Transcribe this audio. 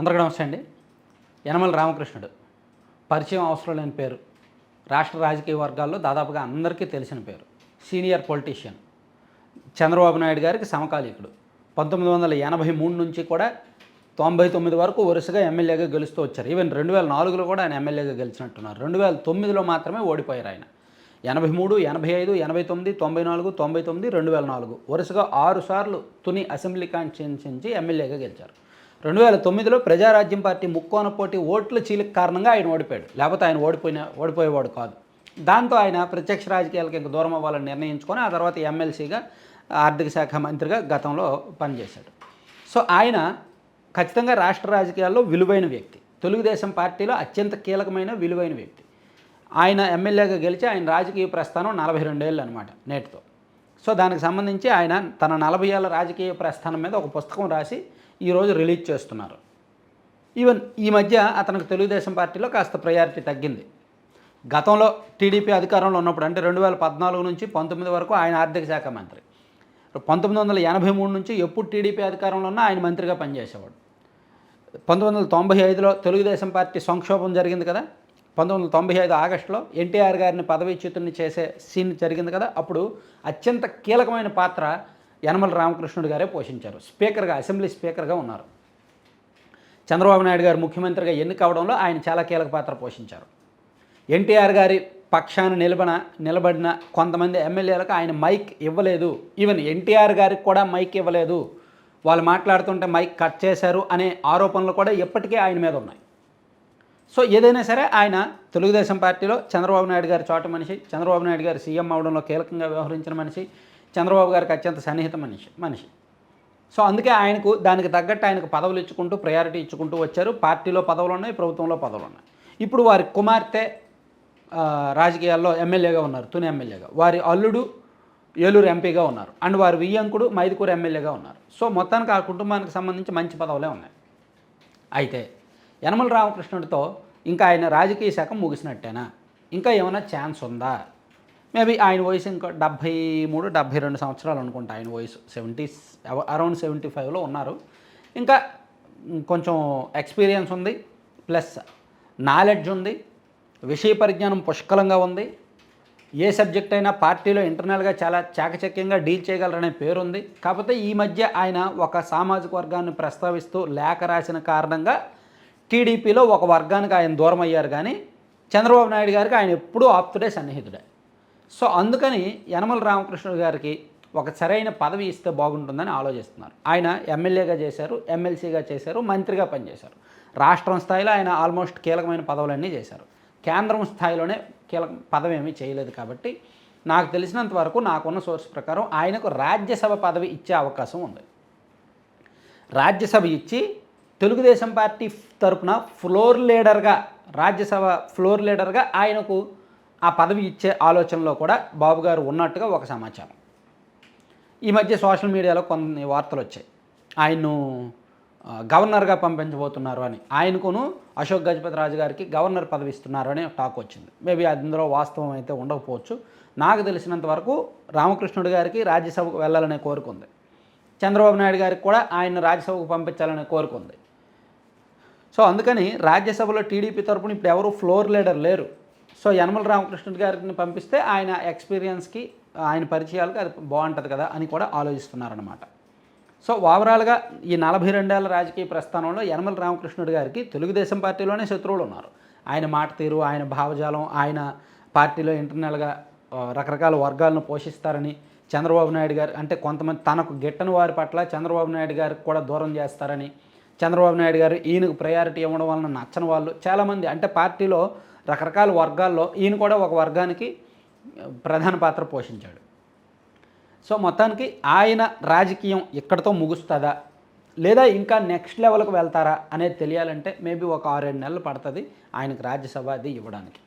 అందరికీ నమస్తే అండి. యనమల రామకృష్ణుడు. పరిచయం అవసరం లేని పేరు. రాష్ట్ర రాజకీయ వర్గాల్లో దాదాపుగా అందరికీ తెలిసిన పేరు. Senior politician. చంద్రబాబు నాయుడు గారికి సమకాలీకుడు. పంతొమ్మిది వందల ఎనభై మూడు నుంచి కూడా తొంభై తొమ్మిది వరకు వరుసగా ఎమ్మెల్యేగా గెలుస్తూ వచ్చారు. ఈవెన్ రెండు వేల నాలుగులో కూడా ఆయన ఎమ్మెల్యేగా గెలిచినట్టున్నారు. రెండు వేల తొమ్మిదిలో మాత్రమే ఓడిపోయారు ఆయన. ఎనభై మూడు ఎనభై ఐదు ఎనభై తొమ్మిది తొంభై నాలుగు తొంభై తొమ్మిది రెండు వేల నాలుగు. వరుసగా ఆరు సార్లు తుని అసెంబ్లీ కాన్స్టిట్యున్సీ నుంచి ఎమ్మెల్యేగా గెలిచారు. రెండు వేల తొమ్మిదిలో ప్రజారాజ్యం పార్టీ ముక్కోన పోటీ ఓట్ల చీలిక కారణంగా ఆయన ఓడిపోయాడు. లేకపోతే ఆయన ఓడిపోయిన ఓడిపోయేవాడు కాదు. దాంతో ఆయన ప్రత్యక్ష రాజకీయాలకు ఇంక దూరం అవ్వాలని నిర్ణయించుకొని ఆ తర్వాత ఎమ్మెల్సీగా ఆర్థిక శాఖ మంత్రిగా గతంలో పనిచేశాడు. సో ఆయన ఖచ్చితంగా రాష్ట్ర రాజకీయాల్లో విలువైన వ్యక్తి. తెలుగుదేశం పార్టీలో అత్యంత కీలకమైన విలువైన వ్యక్తి. ఆయన ఎమ్మెల్యేగా గెలిచి ఆయన రాజకీయ ప్రస్థానం నలభై రెండేళ్ళు అనమాట నేటితో. సో దానికి సంబంధించి ఆయన తన నలభై ఏళ్ళ రాజకీయ ప్రస్థానం మీద ఒక పుస్తకం రాసి ఈరోజు రిలీజ్ చేస్తున్నారు. ఈవెన్ ఈ మధ్య అతనికి తెలుగుదేశం పార్టీలో కాస్త ప్రయారిటీ తగ్గింది. గతంలో టీడీపీ అధికారంలో ఉన్నప్పుడు అంటే రెండు వేల పద్నాలుగు నుంచి పంతొమ్మిది వరకు ఆయన ఆర్థిక శాఖ మంత్రి. పంతొమ్మిది వందల ఎనభై మూడు నుంచి ఎప్పుడు టీడీపీ అధికారంలో ఉన్నా ఆయన మంత్రిగా పనిచేసేవాడు. పంతొమ్మిది వందల తొంభై ఐదులో తెలుగుదేశం పార్టీ సంక్షోభం జరిగింది కదా? పంతొమ్మిది వందల తొంభై ఐదు ఆగస్టులో ఎన్టీఆర్ గారిని పదవీచ్యుతుని చేసే సీన్ జరిగింది కదా? అప్పుడు అత్యంత కీలకమైన పాత్ర యనమల రామకృష్ణుడు గారే పోషించారు. స్పీకర్గా అసెంబ్లీ స్పీకర్గా ఉన్నారు. చంద్రబాబు నాయుడు గారు ముఖ్యమంత్రిగా ఎన్నిక అవడంలో ఆయన చాలా కీలక పాత్ర పోషించారు. ఎన్టీఆర్ గారి పక్షాన నిలబడిన నిలబడిన కొంతమంది ఎమ్మెల్యేలకు ఆయన మైక్ ఇవ్వలేదు. ఈవెన్ ఎన్టీఆర్ గారికి కూడా మైక్ ఇవ్వలేదు. వాళ్ళు మాట్లాడుతుంటే మైక్ కట్ చేశారు అనే ఆరోపణలు కూడా ఇప్పటికే ఆయన మీద ఉన్నాయి. సో ఏదైనా సరే ఆయన తెలుగుదేశం పార్టీలో చంద్రబాబు నాయుడు గారి చోట మనిషి చంద్రబాబు నాయుడు గారు సీఎం అవడంలో కీలకంగా వ్యవహరించిన మనిషి చంద్రబాబు గారికి అత్యంత సన్నిహిత మనిషి మనిషి. సో అందుకే ఆయనకు దానికి తగ్గట్టు ఆయనకు పదవులు ఇచ్చుకుంటూ ప్రయారిటీ ఇచ్చుకుంటూ వచ్చారు. పార్టీలో పదవులు ఉన్నాయి ప్రభుత్వంలో పదవులు ఉన్నాయి. ఇప్పుడు వారి కుమార్తె రాజకీయాల్లో ఎమ్మెల్యేగా ఉన్నారు తుని ఎమ్మెల్యేగా. వారి అల్లుడు ఏలూరు ఎంపీగా ఉన్నారు. అండ్ వారి వియ్యంకుడు మైదుకూరు ఎమ్మెల్యేగా ఉన్నారు. సో మొత్తానికి ఆ కుటుంబానికి సంబంధించి మంచి పదవులే ఉన్నాయి. అయితే యనమల రామకృష్ణుడితో ఇంకా ఆయన రాజకీయ శాఖ ముగిసినట్టేనా? ఇంకా ఏమైనా ఛాన్స్ ఉందా? మేబీ ఆయన వయసు ఇంకా డెబ్భై మూడు డెబ్భై రెండు సంవత్సరాలు అనుకుంటా ఆయన వయసు. సెవెంటీ అరౌండ్ సెవెంటీ ఫైవ్లో ఉన్నారు. ఇంకా కొంచెం ఎక్స్పీరియన్స్ ఉంది ప్లస్ నాలెడ్జ్ ఉంది విషయ పరిజ్ఞానం పుష్కలంగా ఉంది. ఏ సబ్జెక్ట్ అయినా పార్టీలో ఇంటర్నల్గా చాలా చాకచక్యంగా డీల్ చేయగలరనే పేరుంది. కాకపోతే ఈ మధ్య ఆయన ఒక సామాజిక వర్గాన్ని ప్రస్తావిస్తూ లేఖ రాసిన కారణంగా టీడీపీలో ఒక వర్గానికి ఆయన దూరం అయ్యారు కానీ చంద్రబాబు నాయుడు గారికి ఆయన ఎప్పుడూ ఆప్తుడే సన్నిహితుడే. సో అందుకని యనమల రామకృష్ణుడు గారికి ఒక సరైన పదవి ఇస్తే బాగుంటుందని ఆలోచిస్తున్నారు. ఆయన ఎమ్మెల్యేగా చేశారు ఎమ్మెల్సీగా చేశారు మంత్రిగా పనిచేశారు. రాష్ట్రం స్థాయిలో ఆయన ఆల్మోస్ట్ కీలకమైన పదవులన్నీ చేశారు. కేంద్రం స్థాయిలోనే కీలక పదవి ఏమీ చేయలేదు కాబట్టి నాకు తెలిసినంత వరకు నాకున్న సోర్స్ ప్రకారం ఆయనకు రాజ్యసభ పదవి ఇచ్చే అవకాశం ఉంది. రాజ్యసభ ఇచ్చి తెలుగుదేశం పార్టీ తరపున ఫ్లోర్ లీడర్గా రాజ్యసభ ఫ్లోర్ లీడర్గా ఆయనకు ఆ పదవి ఇచ్చే ఆలోచనలో కూడా బాబు గారు ఉన్నట్టుగా ఒక సమాచారం. ఈ మధ్య సోషల్ మీడియాలో కొన్ని వార్తలు వచ్చాయి. ఆయన్ను గవర్నర్గా పంపించబోతున్నారు అని. ఆయనకును అశోక్ గజపతి రాజు గారికి గవర్నర్ పదవి ఇస్తున్నారు అని టాక్ వచ్చింది. మేబీ అందులో వాస్తవం అయితే ఉండకపోవచ్చు. నాకు తెలిసినంత వరకు రామకృష్ణుడు గారికి రాజ్యసభకు వెళ్ళాలనే కోరుకుంది చంద్రబాబు నాయుడు గారికి కూడా ఆయన రాజ్యసభకు పంపించాలనే కోరుకుంది సో అందుకని రాజ్యసభలో టీడీపీ తరపున ఇప్పుడు ఎవరు ఫ్లోర్ లీడర్ లేరు. సో యనమల రామకృష్ణుడు గారిని పంపిస్తే ఆయన ఎక్స్పీరియన్స్కి ఆయన పరిచయాలకు అది బాగుంటుంది కదా అని కూడా ఆలోచిస్తున్నారనమాట సో ఓవరాల్గా ఈ నలభై రెండేళ్ళ రాజకీయ ప్రస్థానంలో యనమల రామకృష్ణుడు గారికి తెలుగుదేశం పార్టీలోనే శత్రువులు ఉన్నారు. ఆయన మాట తీరు ఆయన భావజాలం ఆయన పార్టీలో ఇంటర్నల్గా రకరకాల వర్గాలను పోషిస్తారని చంద్రబాబు నాయుడు గారు అంటే కొంతమంది తనకు గిట్టని వారి పట్ల చంద్రబాబు నాయుడు గారికి కూడా దూరం చేస్తారని చంద్రబాబు నాయుడు గారు ఈయనకు ప్రయారిటీ ఇవ్వడం వలన నచ్చని వాళ్ళు చాలామంది అంటే పార్టీలో రకరకాల వర్గాల్లో ఈయన కూడా ఒక వర్గానికి ప్రధాన పాత్ర పోషించాడు. సో మొత్తానికి ఆయన రాజకీయం ఇక్కడతో ముగుస్తుందా? లేదా ఇంకా నెక్స్ట్ లెవెల్కి వెళ్తారా అనేది తెలియాలంటే మేబీ ఒక ఆరేడు నెలలు పడుతుంది ఆయనకు రాజ్యసభ అది ఇవ్వడానికి.